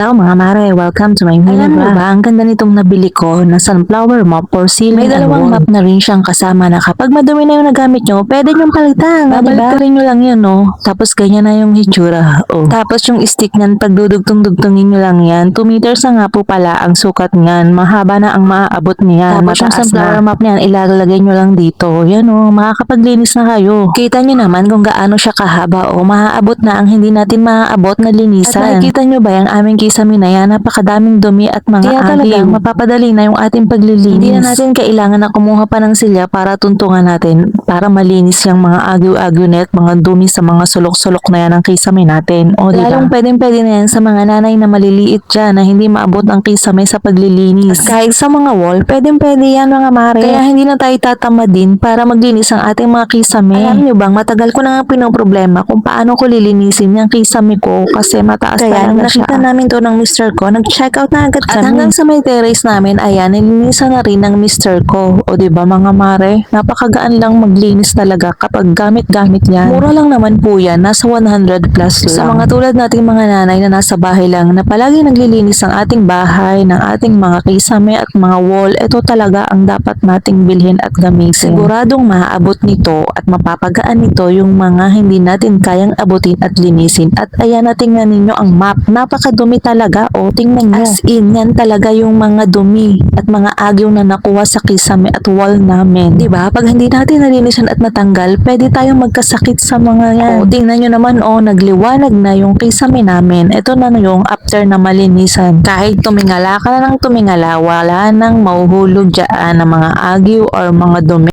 Hello mga mare, welcome to my mini Alam mo ba, ang ganda nitong nabili ko na sunflower mop for ceiling May dalawang mop na rin siyang kasama na kapag madumi na yung nagamit nyo, pwede nyong palitan. Babalik diba? rin nyo lang yun, no? Tapos ganyan na yung hitsura. Oh. Tapos yung stick niyan, pag dudugtong-dugtongin nyo lang yan, 2 meters na nga po pala ang sukat niyan. Mahaba na ang maaabot niyan. Tapos yung Mataas sunflower na. mop niyan, ilalagay nyo lang dito. Yan o, makakapaglinis na kayo. Kita nyo naman kung gaano siya kahaba o maaabot na ang hindi natin maaabot na linisan. At nakikita nyo ba yung aming kisame na yan? Napakadaming dumi at mga Kaya talagang. Mapapadali na yung ating paglilinis. Hindi na natin kailangan na kumuha pa ng silya para tuntungan natin para malinis yung mga agyo-agyo net, mga dumi sa mga sulok-sulok na yan ang kisame natin. O, diba? Lalong pwedeng-pwede na yan sa mga nanay na maliliit dyan na hindi maabot ang kisame sa paglilinis. At kahit sa mga wall, pwedeng-pwede yan mga mare. Kaya hindi na tayo tatamad din para maglinis ang ating mga kisame. Alam nyo bang, matagal ko na nga pinoproblema kung paano ko lilinisin yung kisame ko kasi mataas Kaya talaga siya. nakita namin to ng mister ko, nag-check out na agad At hanggang sa may terrace namin, ayan, nilinisan na rin ng mister ko. O di ba mga mare, napakagaan lang maglinis talaga kapag gamit-gamit yan. Mura lang naman po yan, nasa 100 plus lang. Sa mga tulad nating mga nanay na nasa bahay lang na palagi naglilinis ng ating bahay, ng ating mga kisame at mga wall, ito talaga ang dapat nating bilhin at gamitin. Siguradong maaabot nito at mapapagaan nito yung mga hindi natin kayang abutin at linisin. At ayan na tingnan ninyo ang map. Napakadumi talaga o tingnan nyo. As in, yan talaga yung mga dumi at mga agyo na nakuha sa kisame at wall namin. 'Di ba? Pag hindi natin nalinisan at natanggal, pwede tayong magkasakit sa mga yan. O, tingnan nyo naman o, nagliwanag na yung kisame namin. Ito na yung after na malinisan. Kahit tumingala ka na ng tumingala, wala nang mahuhulog dyan ng mga agyo or mga dumi.